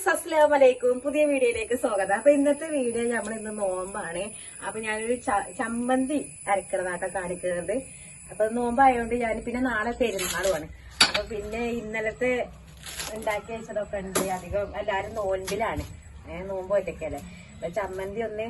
Guys അസ്ലാം വലൈക്കും പുതിയ വീഡിയോയിലേക്ക് സ്വാഗതം. അപ്പൊ ഇന്നത്തെ വീഡിയോ നമ്മൾ ഇന്ന് നോമ്പാണ്. അപ്പൊ ഞാനൊരു ചമ്മന്തി അരക്കണതാട്ടോ കാണിക്കുന്നത്. അപ്പൊ നോമ്പായതുകൊണ്ട് ഞാൻ പിന്നെ നാളെ പെരുന്നാളുമാണ്. അപ്പൊ പിന്നെ ഇന്നലത്തെ ഉണ്ടാക്കി വെച്ചതൊക്കെ ഉണ്ട്. അധികം എല്ലാരും നോൻപിലാണ് ഏഹ് നോമ്പ് ഒറ്റയ്ക്കല്ലേ അപ്പൊ ചമ്മന്തി ഒന്ന്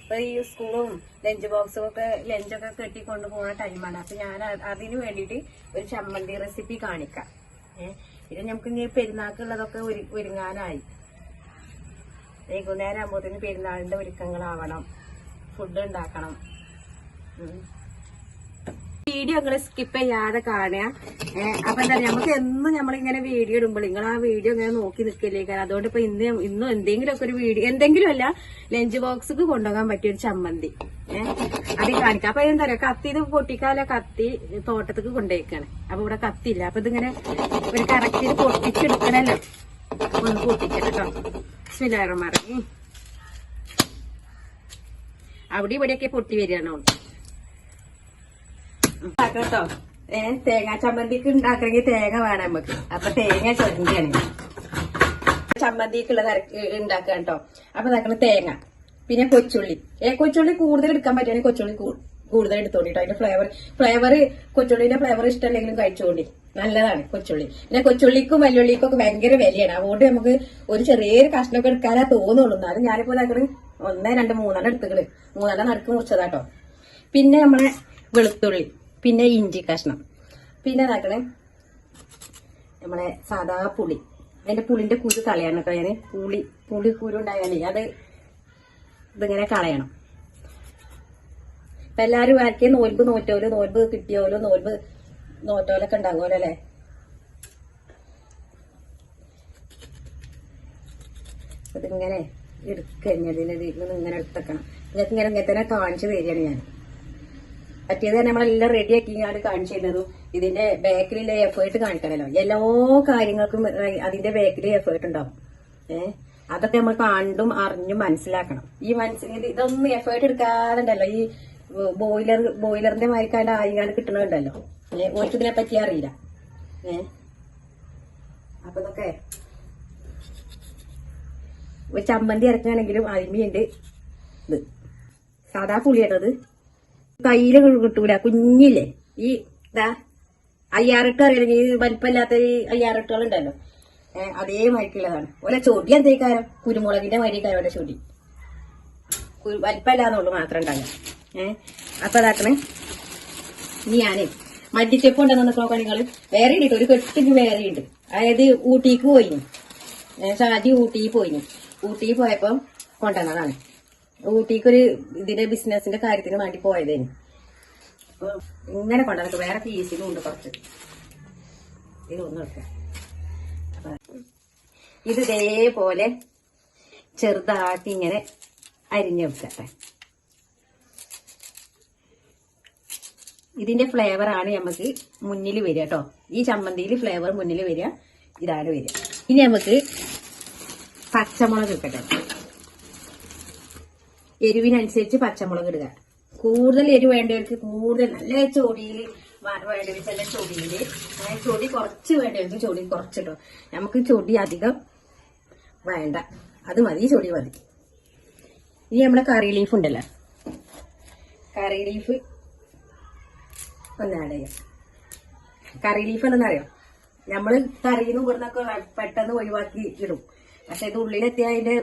ഇപ്പൊ ഈ സ്കൂളും ലഞ്ച് ബോക്സും ഒക്കെ ലഞ്ചൊക്കെ കെട്ടി കൊണ്ടുപോകുന്ന ടൈമാണ്. അപ്പൊ ഞാൻ അതിനു അതിന് വേണ്ടിയിട്ട് ഒരു ചമ്മന്തി റെസിപ്പി കാണിക്കാം. ഏഹ് ഇത് നമുക്ക് ഇനി ഒരു- ഒരുങ്ങാനായി. വൈകുന്നേരം ആകുമ്പോഴത്തേന് പെരുന്നാളിന്റെ ഒരുക്കങ്ങളാവണം. ഫുഡ് ഉണ്ടാക്കണം. വീഡിയോ നിങ്ങൾ സ്കിപ്പ് ചെയ്യാതെ കാണുക. അപ്പൊ എന്താ നമുക്ക് എന്നും നമ്മളിങ്ങനെ വീഡിയോ ഇടുമ്പോൾ നിങ്ങൾ ആ വീഡിയോ ഇങ്ങനെ നോക്കി നിൽക്കില്ലേ? കാരണം അതുകൊണ്ട് ഇപ്പൊ ഇന്ന് ഇന്നും എന്തെങ്കിലുമൊക്കെ ഒരു വീഡിയോ എന്തെങ്കിലും അല്ല ലഞ്ച് ബോക്സിക്ക് കൊണ്ടുപോകാൻ പറ്റിയ ഒരു ചമ്മന്തി. ഏഹ് അത് കാണിക്കാം. അപ്പൊ എന്താ പറയാ കത്തി ഇത് പൊട്ടിക്കാല കത്തി തോട്ടത്തേക്ക് കൊണ്ടുപോയിക്കാണ്. അപ്പൊ ഇവിടെ കത്തിയില്ല. അപ്പൊ ഇതിങ്ങനെ ഒരു കറക്റ്റ് പൊട്ടിച്ചെടുക്കണല്ലോ. ഒന്ന് പൊട്ടിക്കണം കേട്ടോ സ്മിലാറമാറി അവിടെ ഇവിടെയൊക്കെ പൊട്ടി വരികയാണോ. കേട്ടോ ഏ തേങ്ങ ചമ്മന്തിക്ക് ഉണ്ടാക്കണമെങ്കിൽ തേങ്ങ വേണം നമുക്ക്. അപ്പൊ തേങ്ങ ചൊരണ്ടിയാണ് ചമ്മന്തിക്കുള്ള ഉണ്ടാക്കുക കേട്ടോ. അപ്പൊ ഇതാക്കണ തേങ്ങ. പിന്നെ കൊച്ചുള്ളി. ഏ കൊച്ചുള്ളി കൂടുതൽ എടുക്കാൻ പറ്റുകയാണെങ്കിൽ കൊച്ചുള്ളി കൂടുതൽ എടുത്തോണ്ടി കേട്ടോ അതിന്റെ ഫ്ലേവർ ഫ്ലേവർ കൊച്ചുള്ളിന്റെ ഫ്ലേവർ ഇഷ്ടമല്ലെങ്കിലും കഴിച്ചോണ്ടി നല്ലതാണ് കൊച്ചുള്ളി. പിന്നെ കൊച്ചുള്ളിക്കും വല്യുള്ളിക്കും ഒക്കെ ഭയങ്കര വിലയാണ്. അതുകൊണ്ട് നമുക്ക് ഒരു ചെറിയൊരു കഷ്ണമൊക്കെ എടുക്കാനാ തോന്നുള്ളൂ. എന്നാലും ഞാനിപ്പോ ഇതാക്കണ്. ഒന്ന് രണ്ട് മൂന്നെണ്ണം എടുത്തുകൾ മൂന്നെണ്ണം നടുക്ക് മുറിച്ചതാട്ടോ പിന്നെ നമ്മളെ വെളുത്തുള്ളി. പിന്നെ ഇഞ്ചി കഷ്ണം. പിന്നെ ഇതാക്കണേ നമ്മളെ സാധാ പുളി. അതിന്റെ പുളിന്റെ കുരു കളയണം കേട്ടോ ഞാൻ പുളി പുളി കുരു ഉണ്ടായാലേ അത് ഇതിങ്ങനെ കളയണം. ഇപ്പൊ എല്ലാരും ആർക്കും നോൽബ് നോറ്റോലോ നോൽബ് കിട്ടിയോലോ നോൽബ് നോറ്റോലൊക്കെ ഉണ്ടാകുമല്ലോ അല്ലേ? ഇതിങ്ങനെ എടുക്കഴിഞ്ഞതിന് ഇങ്ങനെ എടുത്തേക്കണം നിങ്ങൾക്ക് ഇങ്ങനെ ഇങ്ങനെ തന്നെ കാണിച്ചു തരികയാണ് ഞാൻ. പറ്റിയത് തന്നെ നമ്മളെല്ലാം റെഡി ആക്കി ഞാൻ കാണിച്ചു ഇതിന്റെ ബാക്കിലെ എഫേർട്ട് കാണിക്കണല്ലോ. എല്ലാ കാര്യങ്ങൾക്കും അതിന്റെ ബാക്കിൽ എഫേർട്ട് ഉണ്ടാവും. ഏഹ് അതൊക്കെ നമ്മൾ കണ്ടും അറിഞ്ഞും മനസ്സിലാക്കണം. ഈ മനസ്സിൽ ഇതൊന്നും എഫേർട്ട് എടുക്കാറുണ്ടല്ലോ ഈ ബോയിലർ ബോയിലറിന്റെ മരിക്കാണ്ട് ആയിക്കാണ്ട് കിട്ടണുണ്ടല്ലോ ഏഹ് ഓർക്ക് ഇതിനെ പറ്റി അറിയില്ല. ഏഹ് അപ്പൊ ഇതൊക്കെ ചമ്മന്തി ഇറക്കുകയാണെങ്കിലും അരിമിയുണ്ട് ഇത്. സാധാ പുളിയാട്ടത് കയ്യിൽ കിട്ടൂല. കുഞ്ഞില്ലേ? ഈ ഇതാ അയ്യാറിട്ട് അറിയില്ലെങ്കിൽ ഈ വലിപ്പമില്ലാത്ത ഈ അയ്യാറിട്ടുകളുണ്ടല്ലോ. അതേ മരിക്കുള്ളതാണ് ഓരോ ചൊടി എന്തേക്കാരം? കുരുമുളകിന്റെ മരിക്കാരം ഓരോ ചൊടി. വലിപ്പമില്ലാന്നുള്ളു മാത്രം ഉണ്ടാകുക ഏഹ് അപ്പൊ അതാക്കണേ. ഇനി ഞാനേ മല്ലിച്ചപ്പ് ഉണ്ടെന്ന് നിങ്ങൾ വേറെ ഉണ്ട് ഒരു കെട്ടിക്ക് വേറെ ഉണ്ട് അതായത് ഊട്ടിക്ക് പോയിന്. ഷാജി ഊട്ടി പോയിന്. ഊട്ടി പോയപ്പോ കൊണ്ടുവന്നതാണ്. ഊട്ടിക്കൊരു ഇതിന്റെ ബിസിനസിന്റെ കാര്യത്തിന് വേണ്ടി പോയതേന്. അപ്പൊ ഇങ്ങനെ കൊണ്ടുവന്നിട്ട് വേറെ പീസിലും ഉണ്ട് കുറച്ച്. ഇതൊന്നും എടുക്കാം ഇത് ഇതേപോലെ ചെറുതാക്കി ഇങ്ങനെ അരിഞ്ഞെടുക്കട്ടെ ഇതിന്റെ ഫ്ലേവർ ആണ് നമുക്ക് മുന്നിൽ വരിക കേട്ടോ. ഈ ചമ്മന്തിയിൽ ഫ്ലേവർ മുന്നിൽ വരിക ഇതാണ് വരിക. ഇനി നമുക്ക് പച്ചമുളക് ഇട്ടട്ടെ എരിവിനനുസരിച്ച് പച്ചമുളക് ഇടുക. കൂടുതൽ എരിവ് വേണ്ടവർക്ക് കൂടുതൽ നല്ല ചൊടിയിൽ വേണ്ടവർക്ക് ചൊടിയിൽ ചൊടി കുറച്ച് വേണ്ടവർക്ക് ചൊടി കുറച്ചിട്ടോ. നമുക്ക് ചൊടി അധികം വേണ്ട. അത് മതി ചൊടി മതി. ഇനി നമ്മുടെ കറി ലീഫ് ഉണ്ടല്ലോ. കറി ലീഫ് ഒന്ന് ആഡ് ചെയ്യാം. കറി ലീഫ് എന്തെന്നറിയോ നമ്മൾ കറിയിൽ നിന്ന് ഇവിടുന്നൊക്കെ പെട്ടെന്ന് ഒഴിവാക്കി ഇടും. പക്ഷെ ഇത് ഉള്ളിലെത്തിയ അതിന്റെ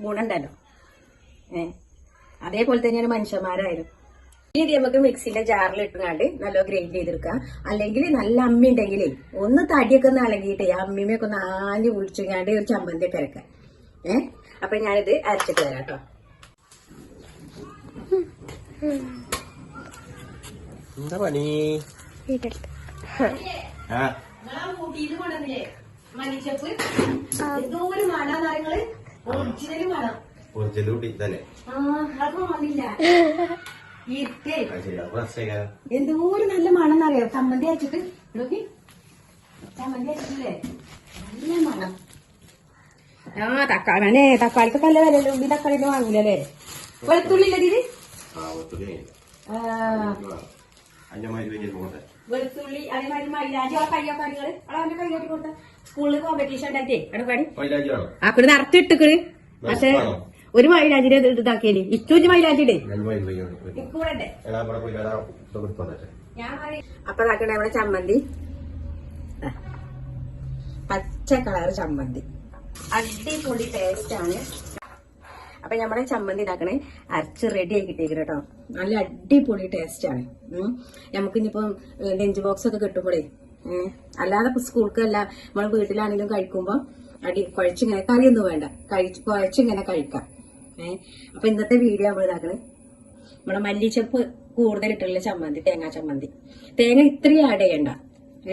ഗുണം ഉണ്ടല്ലോ ഏ? അതേപോലെ തന്നെയാണ് മനുഷ്യന്മാരായാലും ഇനി ഇത് നമുക്ക് മിക്സിന്റെ ജാറിൽ ഇട്ടുകൊണ്ട് നല്ല ഗ്രൈൻഡ് ചെയ്തെടുക്കുക. അല്ലെങ്കിൽ നല്ല അമ്മി ഉണ്ടെങ്കിൽ ഒന്ന് തടിയൊക്കെ ഒന്ന് അലങ്ങിയിട്ടേ അമ്മിമയൊക്കെ ഒന്ന് ആഞ്ഞു കുളിച്ചുങ്ങാണ്ട് ഒരു ചമ്മന്തി പെരക്കാൻ ഏ? അപ്പൊ ഞാനിത് അരച്ചിട്ട് തരാം കേട്ടോ. എന്താ പണി? ആ. മല്ലിച്ചപ്പ്? വേണം ഒറിജിനൽ കുട്ടി തന്നെ. ആ അത് കാണില്ല ഇരിക്കേ. അത് ശരി അപ്പൊ രസേക്കാ എന്തോ ഒരു നല്ല മണം അറിയോ ചമ്മന്തി അരച്ചിട്ട്. നോക്കി ചമ്മന്തി അരച്ചിട്ടില്ലേ? നല്ല മണം. ആ തക്കാളി തക്കാളിക്ക് നല്ല വില ഉള്ളി തക്കാളി വാങ്ങൂലേ വെളുത്തുള്ളി. ഇല്ല ദീദി വെളുത്തുള്ളി അതേമാതിരി മൈലാഞ്ചി. ആ കയ്യൊക്കെ അടികൾ അവിടെ അവന്റെ കൈയോട്ടി കൊടുത്ത. സ്കൂളിൽ കോമ്പറ്റീഷൻ ഉണ്ടായിട്ടേ അവിടെ പണി മൈലാഞ്ചി വേണം. ആക്കട് നിറച്ചിട്ടിക്കണ് പക്ഷെ? ഒരു മൈലാഞ്ചിന്റെ ഇത് ഇതാക്കിയല്ലേ? ഇച്ചൂഞ്ചി മൈലാഞ്ചിടെ. അപ്പൊ ഇതാക്കണേ നമ്മുടെ ചമ്മന്തി. പച്ച കളർ ചമ്മന്തി. അടിപൊളി ടേസ്റ്റ് ആണ്. അപ്പൊ നമ്മുടെ ചമ്മന്തി ഇതാക്കണേ അരച്ച് റെഡി ആയി കിട്ടിയേക്കണം കേട്ടോ. നല്ല അടിപൊളി ടേസ്റ്റ് ആണ്. നമുക്ക് നമുക്കിനിപ്പം ലഞ്ച് ബോക്സ് ഒക്കെ കിട്ടുമ്പോഴേ അല്ലാതെ സ്കൂൾക്ക് സ്കൂൾക്കല്ല നമ്മൾ വീട്ടിലാണെങ്കിലും കഴിക്കുമ്പോ അടി കുഴച്ചിങ്ങനെ കറിയൊന്നും വേണ്ട. കഴിച്ച് കുഴച്ചിങ്ങനെ കഴിക്കാം. ഏഹ് അപ്പൊ ഇന്നത്തെ വീഡിയോ നമ്മൾ ഇതാക്കണേ. നമ്മുടെ മല്ലിച്ചപ്പ് കൂടുതൽ ഇട്ടുള്ള ചമ്മന്തി തേങ്ങാ ചമ്മന്തി. തേങ്ങ ഇത്രയും ആഡ് ചെയ്യണ്ട.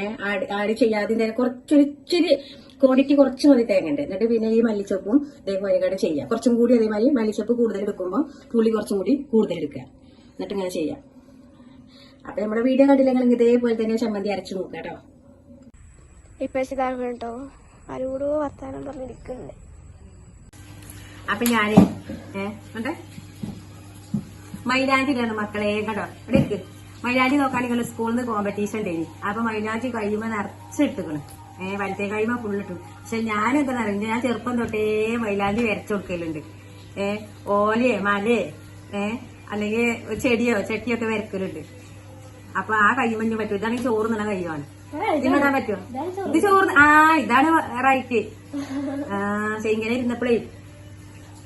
ഏഹ് ആഡ് ആഡ് ചെയ്യാതെ തന്നെ കുറച്ചൊരു ഇച്ചിരി ക്വാണ്ടിറ്റി കുറച്ച് മതി തേങ്ങന്റെ. എന്നിട്ട് പിന്നെ ഈ മല്ലിച്ചപ്പും ഇതേപോലെ കൂടെ ചെയ്യാം. കുറച്ചും കൂടി അതേമാതിരി മല്ലിച്ചപ്പ് കൂടുതൽ എടുക്കുമ്പോൾ പുളി കുറച്ചും കൂടി കൂടുതൽ എടുക്കുക. എന്നിട്ട് ഇങ്ങനെ ചെയ്യാം. അപ്പൊ നമ്മുടെ വീഡിയോ കണ്ടില്ലെങ്കിൽ ഇതേപോലെ തന്നെ ചമ്മന്തി അരച്ചു നോക്കാം കേട്ടോ. ഇപ്പൊ കേട്ടോ ആരോടോ വർത്താനം പറഞ്ഞിരിക്കുന്നുണ്ട് അപ്പൊ ഞാൻ ഏഹ് മൈലാഞ്ചിയിലാണ് മൈലാഞ്ചി മക്കളെ കേട്ടോ ഇവിടെ ഇരിക്ക്. മൈലാഞ്ചി നോക്കാണെങ്കിൽ സ്കൂളിൽ നിന്ന് കോമ്പറ്റീഷൻ ഉണ്ടായി അപ്പൊ മൈലാഞ്ചി കഴിയുമ്പോ നിറച്ചിട്ടുക്കണ് ഏഹ് വലത്തെ കഴിയുമ്പോ ഫുള്ളിട്ടു പക്ഷെ ഞാൻ എന്താ അറിയില്ല ഞാൻ ചെറുപ്പം തൊട്ടേ മൈലാഞ്ചി വരച്ചു കൊടുക്കലുണ്ട്. ഏഹ് ഓലയെ മലയെ ഏഹ് അല്ലെങ്കിൽ ചെടിയോ ചട്ടിയൊക്കെ വരക്കലുണ്ട്. അപ്പൊ ആ കൈമഞ്ഞ് പറ്റും. ഇതാണെങ്കിൽ ചോറ് നിന്ന കയ്യുമാണ് ഇതിനിടാൻ പറ്റുമോ ഇത് ചോറ്. ആ ഇതാണ് റൈറ്റ്. ആ ഇങ്ങനെ ഇരുന്നപ്പോഴേ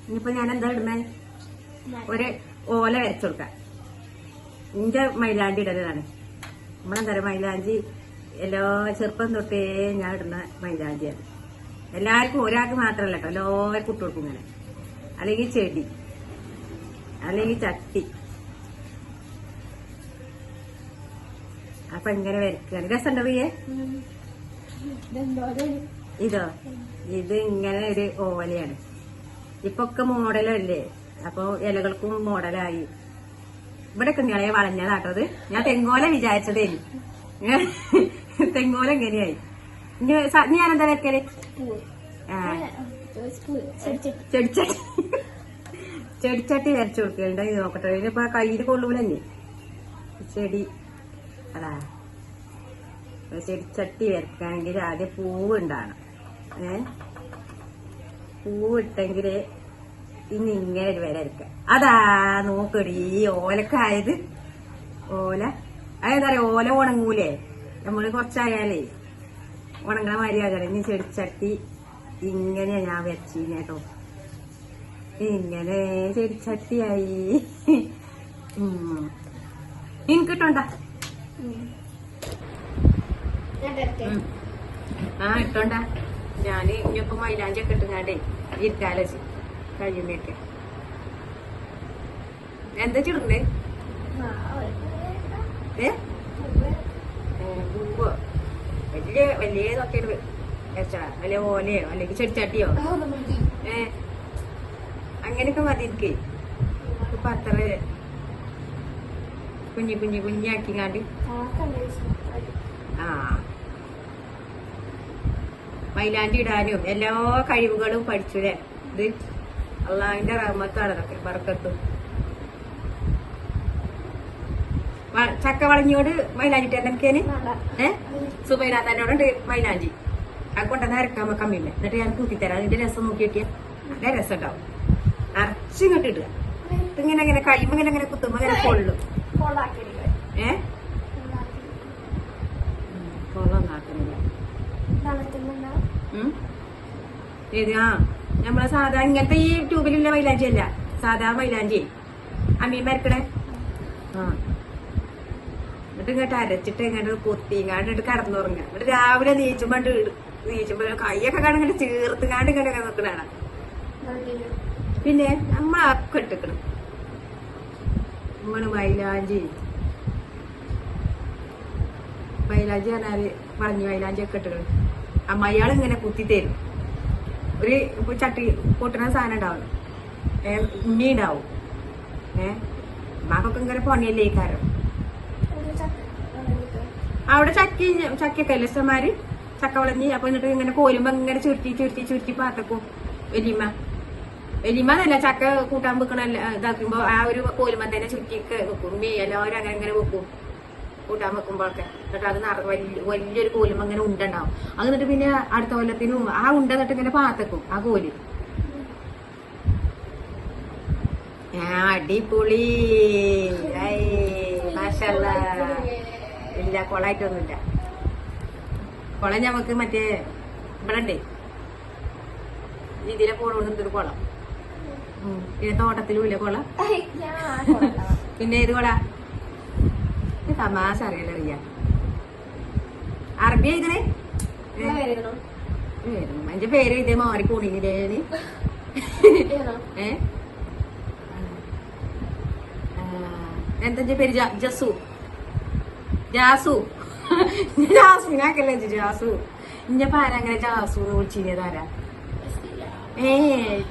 ഇനിയിപ്പോ ഞാൻ എന്താ ഇടുന്നേ ഒരു ഓല വരച്ചുകൊടുക്കാം ഇന്റെ മൈലാഞ്ചി ഇടലാണ്. നമ്മളെന്താ പറയുക മൈലാഞ്ചി എല്ലാ ചെറുപ്പം തൊട്ടേ ഞാൻ ഇടുന്ന മൈലാഞ്ചിയാണ്. എല്ലാവർക്കും ഒരാൾക്ക് മാത്രമല്ല കേട്ടോ. എല്ലാവർക്കും ഇട്ട് കൊടുക്കും ഇങ്ങനെ. അല്ലെങ്കിൽ ചെടി. അല്ലെങ്കിൽ ചട്ടി. അപ്പൊ ഇങ്ങനെ വരക്കുകയാണ് രസമുണ്ടോ പ്രിയേ ഇതോ? ഇത് ഇങ്ങനെ ഒരു ഓലയാണ്. ഇപ്പൊ ഒക്കെ മോഡലല്ലേ? അപ്പൊ ഇലകൾക്കും മോഡലായി. ഇവിടെ ഒക്കെ വളഞ്ഞതാട്ടോ വളഞ്ഞതാട്ടത് ഞാൻ തെങ്ങോല വിചാരിച്ചതേ തെങ്ങോല എങ്ങനെയായി ഞാനെന്താ വെക്കൽ ആ. ചെടിച്ചട്ടി. ചെടിച്ചട്ടി വരച്ചു കൊടുക്കലുണ്ട് ഇത് നോക്കട്ടെ. ഇതിനിപ്പോ കയ്യിൽ കൊള്ളൂലല്ലേ? ചെടി. അതാ. ചെടിച്ചട്ടി വരക്കാണെങ്കിൽ ആദ്യം പൂവ് ഉണ്ടാകണം. ഏ? പൂവ് ഇട്ടെങ്കിൽ ഇനി ഇങ്ങനെ ഒരു വര അതാ നോക്കടി ഈ ഓലക്കായത്. ഓല അതെന്താ പറയാ ഓല ഉണങ്ങൂലേ? നമ്മൾ കുറച്ചായാലേ ഉണങ്ങണ മാതിരിയാകണം ഇനി ചെടിച്ചട്ടി ഇങ്ങനെയാ ഞാൻ വരച്ചീന് കേട്ടോ ഇങ്ങനെ ചെടിച്ചട്ടിയായി. ഉം. എനിക്കിട്ടുണ്ടാ. ആ ഇട്ടോണ്ടാ ഞാൻ ഇനിയിപ്പോ മൈലാഞ്ചി ഒക്കെ ഇട്ടുങ്ങാണ്ടേ ഇരിക്കാലോ കഴിയുമ്പേക്ക് എന്താ ചിടുന്നേ ഏ? പൂവോ വലിയ വലിയ ഇതൊക്കെ വെച്ചാ വലിയ ഓലയോ അല്ലെങ്കിൽ ചെടിച്ചട്ടിയോ? ഏ? അങ്ങനെയൊക്കെ മതി എനിക്ക്. ഇപ്പൊ അത്ര കുഞ്ഞി കുഞ്ഞി കുഞ്ഞാക്കിങ്ങാണ്ട് ആ. മൈലാഞ്ചി ഇടാനും എല്ലാ കഴിവുകളും പഠിച്ചുല്ലേ? ഇത് അള്ളാഹിന്റെ റഹ്മത്താണ് അതൊക്കെ ബർക്കത്തും. ചക്ക വളഞ്ഞോട് മൈലാഞ്ചി എനിക്കേന് ഏ? സുബൈനാഥാനോടുണ്ട് മൈലാഞ്ചി. ആ കൊണ്ടെന്ന് അരക്കാൻ പിന്നെ എന്നിട്ട് ഞാൻ കൂട്ടിത്തരാം. അതിന്റെ രസം നോക്കി നോക്കിയാ നല്ല രസം ഉണ്ടാവും നിറച്ചിങ്ങോട്ട് ഇടുക. ഇങ്ങനെ ഇങ്ങനെ കഴിയുമ്പോ ഇങ്ങനെ ഇങ്ങനെ കുത്തുമ്പോ ഇങ്ങനെ കൊള്ളും ഏ? ഏത് ആ സാധാ ഇങ്ങനത്തെ ഈ ട്യൂബിലുള്ള മൈലാഞ്ചി അല്ല? സാധാ മൈലാഞ്ചി. അമ്മീൻ മരക്കണേ ആ. എന്നിട്ട് ഇങ്ങോട്ട് അരച്ചിട്ട് ഇങ്ങോട്ട് കൊത്തി ഇങ്ങോട്ട് കടന്നുറങ്ങുക. എന്നിട്ട് രാവിലെ നീച്ചുമ്പോ നീച്ചുമ്പോ കൈയൊക്കെ കാണും ഇങ്ങനെ ഇങ്ങോട്ടൊക്കെ നിൽക്കണാണ് പിന്നെ നമ്മളൊക്കെ ഇട്ടിക്കണം. നമ്മൾ മൈലാഞ്ചി. മൈലാഞ്ചി പറഞ്ഞാൽ വളഞ്ഞു മൈലാഞ്ചി ഒക്കെ ഇട്ടിക്കണം അമ്മയാൾ ഇങ്ങനെ കുത്തി തരും. ഒരു ചട്ടി പൊട്ടുന്ന സാധനം ഉണ്ടാവും. ഉണ്ണി ഉണ്ടാവും. ഏ അമ്മക്കൊക്കെ ഇങ്ങനെ പൊണിയല്ലേ ഈ കാരം അവിടെ ചക്കി ചക്കിയൊക്കെ അല്ലേ ചക്ക വിളഞ്ഞ് അപ്പൊ എന്നിട്ട് ഇങ്ങനെ കോരുമ്പോ ഇങ്ങനെ ചുരുട്ടി ചുരുട്ടി ചുരുട്ടി പാത്തക്കും വലിയമ്മ. വലിയമ്മ എന്നല്ല ചക്ക കൂട്ടാൻ വെക്കണ ഇതാക്കുമ്പോ ആ ഒരു കോലുമ്പ തന്നെ ചുരുട്ടിയൊക്കെ വെക്കും. മീ എല്ലാവരും അങ്ങനെ അങ്ങനെ വെക്കും. കൂട്ടാൻ വെക്കുമ്പോഴൊക്കെ എന്നിട്ട് അത് നിറ വലിയ വലിയൊരു കോലും അങ്ങനെ ഉണ്ടുണ്ടാവും. അത് എന്നിട്ട് പിന്നെ അടുത്ത കൊല്ലത്തിനും ആ ഉണ്ട എന്നിട്ട് ഇങ്ങനെ പാത്തക്കും ആ കോൽ. അടിപൊളി. ഇല്ല കൊളായിട്ടൊന്നുമില്ല. കുളം ഞമ്മക്ക് മറ്റേ ഇവിടെ ഉണ്ടേ ഇതിലെ പോണോണ്ടൊരു കുളം. കൊളം പിന്നെ തോട്ടത്തിലും ഇല്ല കുളം. പിന്നെ ഏത് കൊള? തമാശ അറിയാലോ അറിയാം. അറബി എഴുതണേ? എന്റെ പേര് ഇതേ മാറി കൂടിയില്ലേ ഏ? എന്താ പേര്? ജസു. ജാസു. ജാസുനാക്കല്ലേ ജാസു? ഇന്റെ പാര അങ്ങനെ ജാസു എന്ന് വിളിച്ചിരുന്നതാരാ ഏ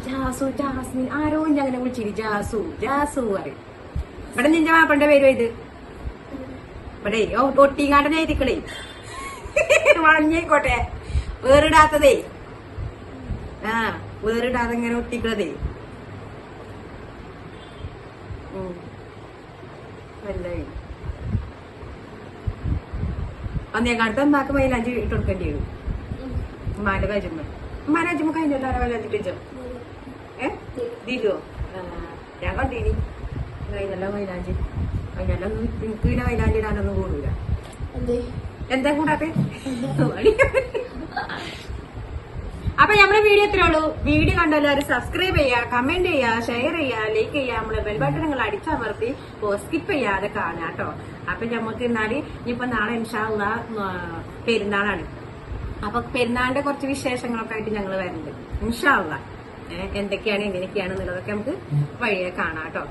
ജാസു ജാസ്മിൻ. ആരോ ഇന്നെ അങ്ങനെ വിളിച്ചിരി ജാസു ജാസു പറയും. ഇവിടെ നിന്റെ വാപ്പന്റെ പേര് ഇത് ഇവിടെ ഒട്ടിങ്ങാട്ടൻ ഇരിക്കണേ വളഞ്ഞേക്കോട്ടെ. വേറിടാത്തതേ. ആ വേറിടാതെ ഇങ്ങനെ ഒട്ടിക്കണതേ. അന്നേ അന്നേക്കാലത്ത് എന്താക്ക് മൈലാഞ്ചി ഇട്ട് കൊടുക്കേണ്ടി വരും. ഉമ്മാന്റെ ഉമ്മാന്റെ കജുമ്മ കഴിഞ്ഞിട്ട് ആരാ മൈലാഞ്ചി ഇട്ടോ ഏ? ദിലോ ആ, ഞാൻ കണ്ടീനി. കഴിഞ്ഞല്ല മൈലാഞ്ചി. കഴിഞ്ഞല്ല എനിക്ക് പിന്നെ മൈലാഞ്ചി ഇടാനൊന്നും കൂടൂല. എന്താ? കൂടാത്തെ? അപ്പൊ നമ്മുടെ വീഡിയോ ഇത്രേ ഉള്ളൂ. വീഡിയോ കണ്ട എല്ലാവരും സബ്സ്ക്രൈബ് ചെയ്യുക കമന്റ് ചെയ്യുക ഷെയർ ചെയ്യുക ലൈക്ക് ചെയ്യുക നമ്മളെ ബെൽ ബട്ടണുകൾ നിങ്ങൾ അടിച്ചമർത്തി സ്കിപ്പ് ചെയ്യാതെ കാണാം കേട്ടോ. അപ്പൊ നമുക്ക് എന്നാൽ ഇനിയിപ്പോ നാളെ ഇൻഷാള്ള പെരുന്നാളാണ്. അപ്പൊ പെരുന്നാളിന്റെ കുറച്ച് വിശേഷങ്ങളൊക്കെ ആയിട്ട് ഞങ്ങൾ വരുന്നുണ്ട് ഇൻഷാള്ള എന്തൊക്കെയാണ് എങ്ങനെയൊക്കെയാണ് എന്നുള്ളതൊക്കെ നമുക്ക് വഴിയെ കാണാം കേട്ടോ.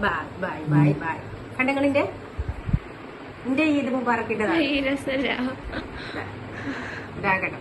ബൈ ബൈ ബൈ ബൈ കണ്ടങ്ങളിന്റെ എന്റെ ഈദ് മുബാറക്കിന്റെ ഇതാകട്ടെ